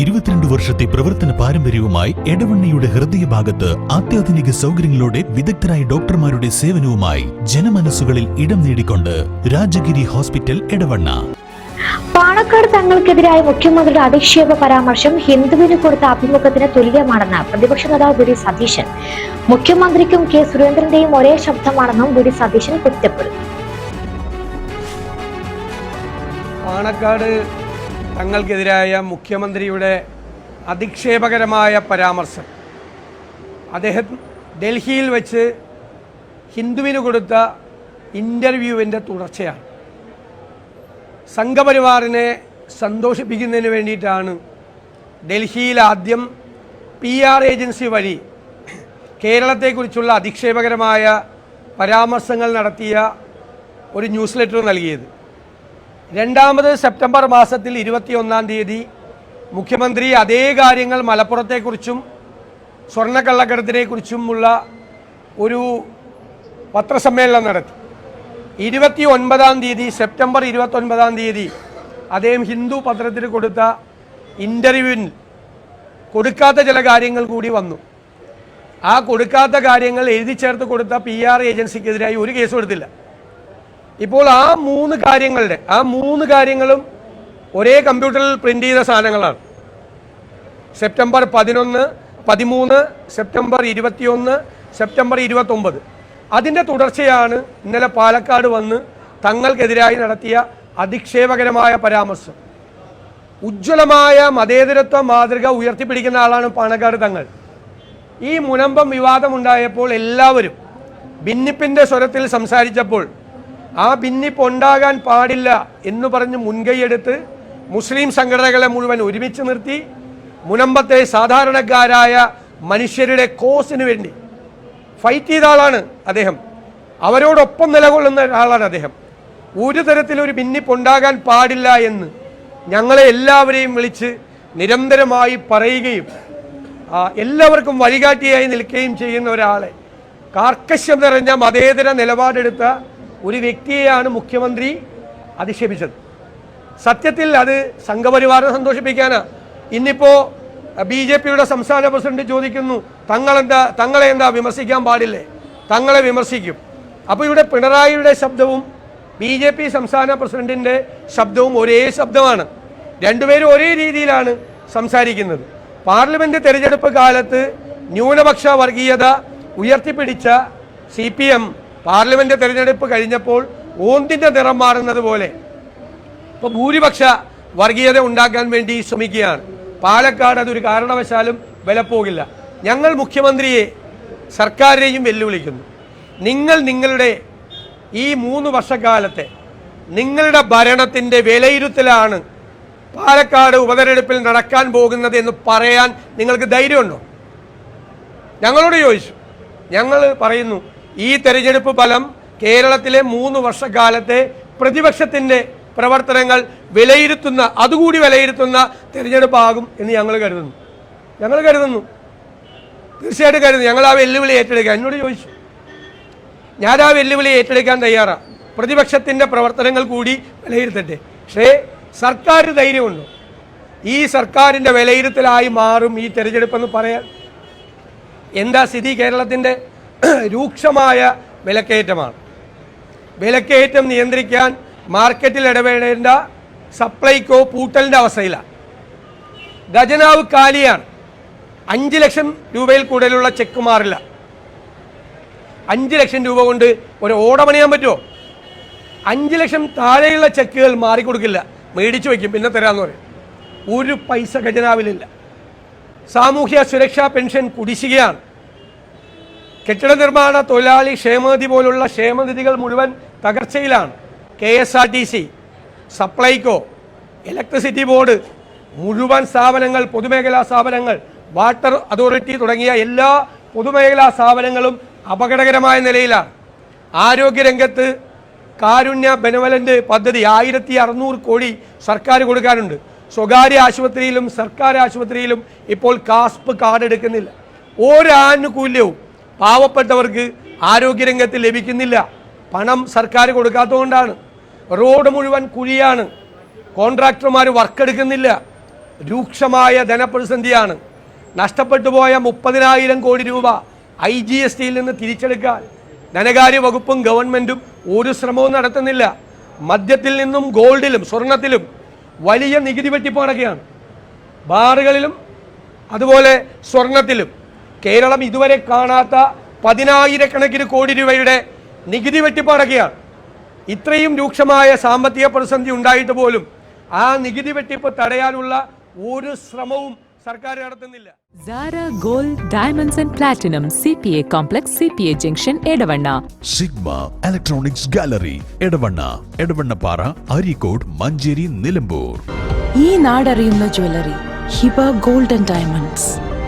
ഇരുപത്തിരണ്ട് വർഷത്തെ പ്രവർത്തന പാരമ്പര്യവുമായി എടവണ്ണയുടെ ഹൃദയഭാഗത്ത് അത്യാധുനിക സൗകര്യങ്ങളോടെ വിദഗ്ധരായ ഡോക്ടർമാരുടെ സേവനവുമായി ജനമനസ്സുകളിൽ ഇടം നേടിക്കൊണ്ട് രാജഗിരി ഹോസ്പിറ്റൽ എടവണ്ണ. പാണക്കാട് തങ്ങൾക്കെതിരായ മുഖ്യമന്ത്രിയുടെ അധിക്ഷേപ പരാമർശം ഹിന്ദുവിന് കൊടുത്ത അഭിമുഖത്തിന് തുല്യമാണെന്ന് പ്രതിപക്ഷ നേതാവ് വി ഡി സതീശൻ. മുഖ്യമന്ത്രിക്കും കെ സുരേന്ദ്രന്റെയും ഒരേ ശബ്ദമാണെന്നും വി ഡി സതീശൻ കുറ്റപ്പെടുത്തി. പാണക്കാട് തങ്ങൾക്കെതിരായ മുഖ്യമന്ത്രിയുടെ അധിക്ഷേപകരമായ പരാമർശം. അദ്ദേഹം ഡൽഹിയിൽ വെച്ച് ഹിന്ദുവിന് കൊടുത്ത ഇന്റർവ്യൂവിന്റെ തുടർച്ചയാണ്. സംഘപരിവാറിനെ സന്തോഷിപ്പിക്കുന്നതിന് വേണ്ടിയിട്ടാണ് ഡൽഹിയിൽ ആദ്യം പി ആർ ഏജൻസി വഴി കേരളത്തെക്കുറിച്ചുള്ള അധിക്ഷേപകരമായ പരാമർശങ്ങൾ നടത്തിയ ഒരു ന്യൂസ് ലെറ്റർ നൽകിയത്. രണ്ടാമത് സെപ്റ്റംബർ മാസത്തിൽ ഇരുപത്തിയൊന്നാം തീയതി മുഖ്യമന്ത്രി അതേ കാര്യങ്ങൾ മലപ്പുറത്തെക്കുറിച്ചും സ്വർണക്കള്ളക്കടത്തിനെക്കുറിച്ചുമുള്ള ഒരു പത്രസമ്മേളനം നടത്തി. ഇരുപത്തി ഒൻപതാം തീയതി സെപ്റ്റംബർ ഇരുപത്തൊൻപതാം തീയതി അദ്ദേഹം ഹിന്ദു പത്രത്തിന് കൊടുത്ത ഇന്റർവ്യൂവിൽ കൊടുക്കാത്ത ചില കാര്യങ്ങൾ കൂടി വന്നു. ആ കൊടുക്കാത്ത കാര്യങ്ങൾ എഴുതി ചേർത്ത് കൊടുത്ത പി ആർ ഏജൻസിക്കെതിരായി ഒരു കേസും കൊടുത്തില്ല ഇപ്പോൾ ആ മൂന്ന് കാര്യങ്ങളുടെ ആ മൂന്ന് കാര്യങ്ങളും ഒരേ കമ്പ്യൂട്ടറിൽ പ്രിന്റ് ചെയ്ത സാധനങ്ങളാണ്. സെപ്റ്റംബർ പതിനൊന്ന് പതിമൂന്ന് സെപ്റ്റംബർ ഇരുപത്തിയൊന്ന് സെപ്റ്റംബർ ഇരുപത്തൊമ്പത്. അതിന്റെ തുടർച്ചയാണ് ഇന്നലെ പാലക്കാട് വന്ന് തങ്ങൾക്കെതിരായി നടത്തിയ അധിക്ഷേപകരമായ പരാമർശം. ഉജ്ജ്വലമായ മതേതരത്വ മാതൃക ഉയർത്തിപ്പിടിക്കുന്ന ആളാണ് പാണക്കാട് തങ്ങൾ. ഈ മുനമ്പം വിവാദമുണ്ടായപ്പോൾ എല്ലാവരും ഭിന്നിപ്പിന്റെ സ്വരത്തിൽ സംസാരിച്ചപ്പോൾ ആ ഭിന്നിപ്പ് ഉണ്ടാകാൻ പാടില്ല എന്ന് പറഞ്ഞ് മുൻകൈയെടുത്ത് മുസ്ലിം സംഘടനകളെ മുഴുവൻ ഒരുമിച്ച് നിർത്തി മുനമ്പത്തെ സാധാരണക്കാരായ മനുഷ്യരുടെ കോസിന് വേണ്ടി ഫൈറ്റ് ചെയ്ത ആളാണ് അദ്ദേഹം. അവരോടൊപ്പം നിലകൊള്ളുന്ന ഒരാളാണ് അദ്ദേഹം. ഒരു തരത്തിലൊരു ഭിന്നിപ്പ് ഉണ്ടാകാൻ പാടില്ല എന്ന് ഞങ്ങളെ എല്ലാവരെയും വിളിച്ച് നിരന്തരമായി പറയുകയും എല്ലാവർക്കും വഴികാട്ടിയായി നിൽക്കുകയും ചെയ്യുന്ന ഒരാളെ കാർക്കശ്യം നിറഞ്ഞ മതേതര നിലപാടെടുത്ത ഒരു വ്യക്തിയെയാണ് മുഖ്യമന്ത്രി അധിക്ഷേപിച്ചത്. സത്യത്തിൽ അത് സംഘപരിവാറിനെ സന്തോഷിപ്പിക്കാനാണ് ഇന്നിപ്പോ ബി ജെ പിയുടെ സംസ്ഥാന പ്രസിഡന്റ് ചോദിക്കുന്നു തങ്ങളെന്താ തങ്ങളെ എന്താ വിമർശിക്കാൻ പാടില്ലേ? തങ്ങളെ വിമർശിക്കും. അപ്പോൾ ഇവിടെ പിണറായിയുടെ ശബ്ദവും ബി ജെ പി സംസ്ഥാന പ്രസിഡന്റിന്റെ ശബ്ദവും ഒരേ ശബ്ദമാണ്. രണ്ടുപേരും ഒരേ രീതിയിലാണ് സംസാരിക്കുന്നത്. പാർലമെന്റ് തെരഞ്ഞെടുപ്പ് കാലത്ത് ന്യൂനപക്ഷ വർഗീയത ഉയർത്തിപ്പിടിച്ച സി പി എം പാർലമെന്റ് തെരഞ്ഞെടുപ്പ് കഴിഞ്ഞപ്പോൾ ഓന്തിന്റെ നിറം മാറുന്നത് പോലെ. ഇപ്പോൾ ഭൂരിപക്ഷ വർഗീയത ഉണ്ടാക്കാൻ വേണ്ടി ശ്രമിക്കുകയാണ്. പാലക്കാട് അതൊരു കാരണവശാലും വിലപ്പോകില്ല. ഞങ്ങൾ മുഖ്യമന്ത്രിയെ സർക്കാരിനെയും വെല്ലുവിളിക്കുന്നു. നിങ്ങൾ നിങ്ങളുടെ ഈ മൂന്ന് വർഷക്കാലത്തെ നിങ്ങളുടെ ഭരണത്തിന്റെ വിലയിരുത്തലാണ് പാലക്കാട് ഉപതെരഞ്ഞെടുപ്പിൽ നടക്കാൻ പോകുന്നത് എന്ന് പറയാൻ നിങ്ങൾക്ക് ധൈര്യമുണ്ടോ? ഞങ്ങളോട് ചോദിച്ചു. ഞങ്ങൾ പറയുന്നു ഈ തെരഞ്ഞെടുപ്പ് ഫലം കേരളത്തിലെ മൂന്ന് വർഷക്കാലത്തെ പ്രതിപക്ഷത്തിന്റെ പ്രവർത്തനങ്ങൾ വിലയിരുത്തുന്ന അതുകൂടി വിലയിരുത്തുന്ന തിരഞ്ഞെടുപ്പാകും എന്ന് ഞങ്ങൾ കരുതുന്നു. ഞങ്ങൾ കരുതുന്നു. തീർച്ചയായിട്ടും കരുതുന്നു. ഞങ്ങൾ ആ വെല്ലുവിളി ഏറ്റെടുക്കുക എന്നോട് ചോദിച്ചു. ഞാൻ ആ വെല്ലുവിളി ഏറ്റെടുക്കാൻ തയ്യാറാണ് പ്രതിപക്ഷത്തിന്റെ പ്രവർത്തനങ്ങൾ കൂടി വിലയിരുത്തട്ടെ. പക്ഷേ സർക്കാർ ധൈര്യമുണ്ട്? ഈ സർക്കാരിന്റെ വിലയിരുത്തലായി മാറും ഈ തെരഞ്ഞെടുപ്പെന്ന് പറയാൻ. എന്താ സ്ഥിതി കേരളത്തിന്റെ? രൂക്ഷമായ വിലക്കയറ്റമാണ്. വിലക്കയറ്റം നിയന്ത്രിക്കാൻ മാർക്കറ്റിൽ ഇടപെടേണ്ട സപ്ലൈക്കോ പൂട്ടലിന്റെ അവസ്ഥയിലാണ്. ഖജനാവ് കാലിയാണ്. അഞ്ച് ലക്ഷം രൂപയിൽ കൂടുതലുള്ള ചെക്ക് മാറില്ല. അഞ്ച് ലക്ഷം രൂപ കൊണ്ട് ഒരു ഓടമണിയാൻ പറ്റുമോ? അഞ്ച് ലക്ഷം താഴെയുള്ള ചെക്കുകൾ മാറിക്കൊടുക്കില്ല. മേടിച്ചു വയ്ക്കും പിന്നെ തരാമെന്ന് പറയും. ഒരു പൈസ ഖജനാവിലില്ല. സാമൂഹ്യ സുരക്ഷാ പെൻഷൻ കുടിശ്ശികയാണ്. കെട്ടിട നിർമ്മാണ തൊഴിലാളി ക്ഷേമനിധി പോലുള്ള ക്ഷേമനിധികൾ മുഴുവൻ തകർച്ചയിലാണ്. K S R T C Supplyco electricity board മുഴുവൻ സ്ഥാപനങ്ങൾ പൊതുമേഖലാ സ്ഥാപനങ്ങൾ വാട്ടർ അതോറിറ്റി തുടങ്ങിയ എല്ലാ പൊതുമേഖലാ സ്ഥാപനങ്ങളും അപകടകരമായ നിലയിലാണ്. ആരോഗ്യരംഗത്ത് കാരുണ്യ ബെനവലന്റ് പദ്ധതി ആയിരത്തി അറുന്നൂറ് കോടി സർക്കാർ കൊടുക്കാനുണ്ട്. സ്വകാര്യ ആശുപത്രിയിലും സർക്കാർ ആശുപത്രിയിലും ഇപ്പോൾ കാസ്പ് കാർഡ് എടുക്കുന്നില്ല. ഒരാനുകൂല്യവും പാവപ്പെട്ടവർക്ക് ആരോഗ്യരംഗത്ത് ലഭിക്കുന്നില്ല. പണം സർക്കാർ കൊടുക്കാത്തതുകൊണ്ടാണ്. റോഡ് മുഴുവൻ കുഴിയാണ്. കോൺട്രാക്ടർമാർ വർക്കെടുക്കുന്നില്ല. രൂക്ഷമായ ധനപ്രതിസന്ധിയാണ്. നഷ്ടപ്പെട്ടു പോയ മുപ്പതിനായിരം കോടി രൂപ ഐ ജി എസ് ടിയിൽ നിന്ന് തിരിച്ചെടുക്കാൻ ധനകാര്യ വകുപ്പും ഗവൺമെന്റും ഒരു ശ്രമവും നടത്തുന്നില്ല. മദ്യത്തിൽ നിന്നും ഗോൾഡിലും സ്വർണത്തിലും വലിയ നികുതി വെട്ടിപ്പ് നടക്കുകയാണ് ബാറുകളിലും അതുപോലെ സ്വർണത്തിലും. കേരളം ഇതുവരെ കാണാത്ത പതിനായിരക്കണക്കിന് കോടി രൂപയുടെ നികുതി വെട്ടിപ്പടക്കുകയാണ് ഇത്രയും രൂക്ഷമായ സാമ്പത്തിക പ്രതിസന്ധി ഉണ്ടായിട്ട് പോലും ആ നികുതി വെട്ടിപ്പ് തടയാനുള്ള ഒരു ശ്രമവും സർക്കാർ നടത്തുന്നില്ല. Zara Gold Diamonds and Platinum CPA Complex CPA Junction Edavanna Sigma electronics gallery Edavanna Edavannappara Areekode Manjeri Nilambur ഈ നാടറിയുന്ന jewellery Hiba gold and diamonds